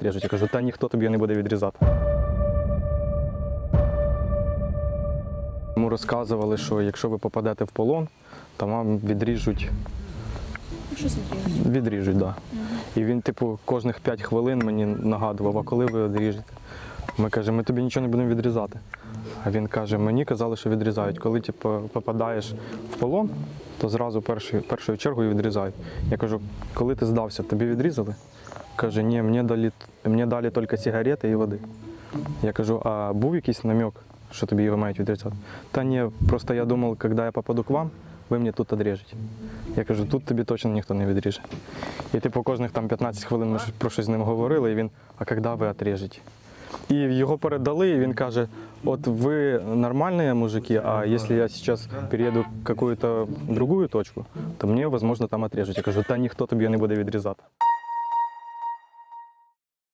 відріжуть. Я кажу, та ніхто тобі не буде відрізати. Йому розказували, що якщо ви попадете в полон, то вам відріжуть. Що смотрели? Відріжуть, так. Да. І він, типу, кожних 5 хвилин мені нагадував, а коли ви відріжете? Ми кажемо, ми тобі нічого не будемо відрізати. А він каже, мені казали, що відрізають. Коли типу, попадаєш в полон, то зразу першою, першою чергою відрізають. Я кажу, коли ти здався, тобі відрізали? Каже, ні, мені дали, мені дали тільки сигарети і води. Я кажу, а був якийсь намек, що тобі його мають відрізати? Та ні, просто я думав, коли я попаду к вам, ви мені тут відріжете. Я кажу, тут тобі точно ніхто не відріже. І типу кожних там 15 хвилин ми про щось з ним говорили, і він, а коли ви відріжете? І його передали, і він каже: от ви нормальні мужики, а якщо я зараз переїду в какую-то другую точку, то мені, можливо, там отрежуть. Я кажу, та ніхто тобі не буде відрізати.